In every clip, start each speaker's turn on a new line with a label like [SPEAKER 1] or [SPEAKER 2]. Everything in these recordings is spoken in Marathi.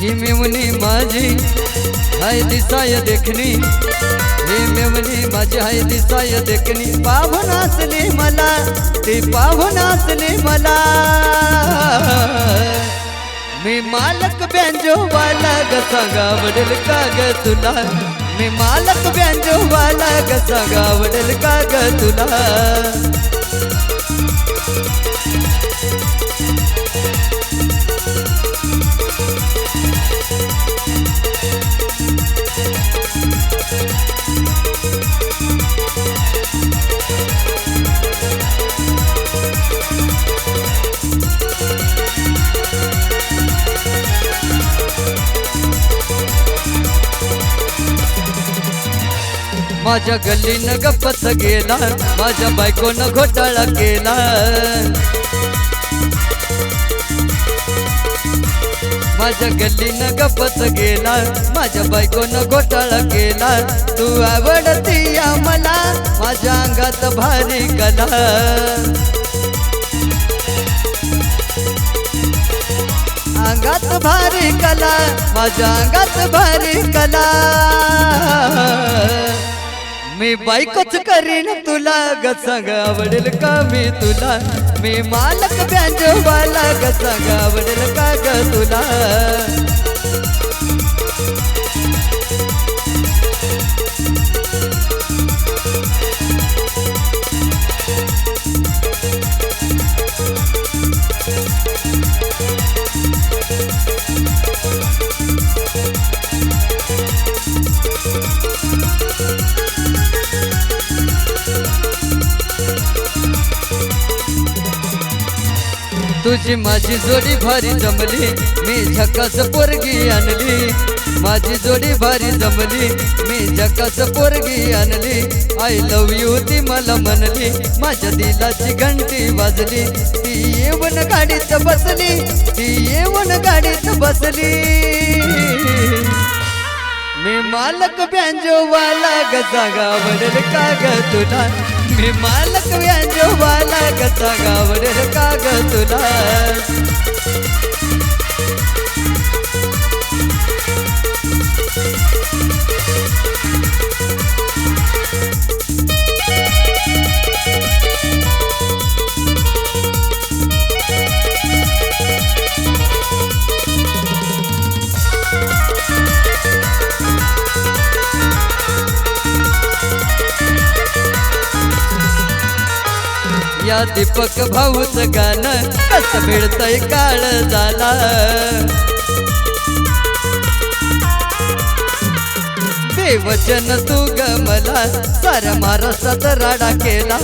[SPEAKER 1] ही मेवणी माझी हाय दिसाय देखणी. ही मेवणी माझी हाय दिसाय देखणी. पाहून असली मला ती पाहून असली मला. मी मालक बँजो वाला ग सांगावडेल का ग तुला? मी मालक बँजो वाला ग सांगावडेल का ग तुला? माझ्या गल्लीनं गप्पच गेला माझ्या बायकोनं घोटाळा केला. माझ्या गल्लीनं गपत गेला माझ्या बायकोनं घोटाळा केला तू आवडती या मला माझ्या अंगात भारी कला. अंगात भारी कला माझ्या अंगात भारी कला. मी बायकोच करीन तुला ग सांग आवडेल का मी तुला? मी मालक बँजोबाला ग सांग आवडेल का ग तुला? तुझी माझी जोडी भारी जमली. मी झकास पोरगी आणली. माझी जोडी भारी जमली. मी झकास पोरगी आणली. आय लव यू ती मला म्हणली. माझ्या दिलाची घंटी वाजली. ती येऊन गाडीत बसली. ती येऊन गाडीत बसली. मी मालक बँजो वाला ग जागा का ग तुला? मी मालक बँजो वाला ग जागा वडेल का ग तुला या दीपक भाऊच गाणं कसं मिळतंय काळ झाला. देवचन तू गमला मला साऱ्या महाराष्ट्रात राडा केला.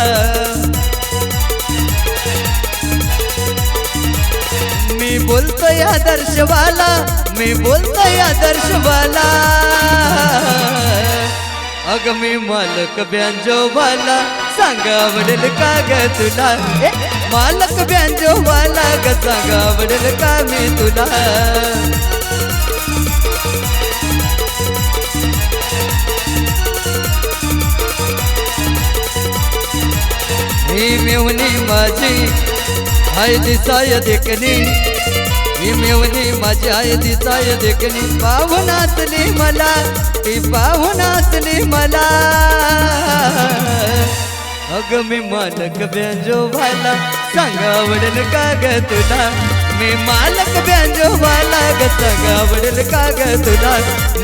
[SPEAKER 1] मी बोलतोय आदर्शवाला मी बोलतोय आदर्शवाला. अग मी मालक बँजोवाला सांग आवडेल का ग तुला? मालक ब्यांजो बँजोवाला ग सांगा आवडेल का मी तुला? ही मेवणी माझी हाय दिसाय देखणी. ही मेवणी माझी हाय दिसाय देखणी. पाहुणातली मला ती पाहुणातली मला. अग मी मालक बँजो भाला सांग आवडेल का ग तुला? मी मालक बँजो भाला ग सांग आवडेल का ग तुला?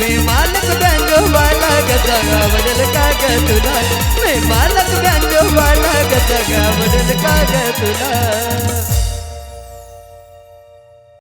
[SPEAKER 1] मी मालक बँजो भाला ग सांग आवडेल का ग तुला? मी मालक बँजो भाला ग सांग आवडेल का ग तुला?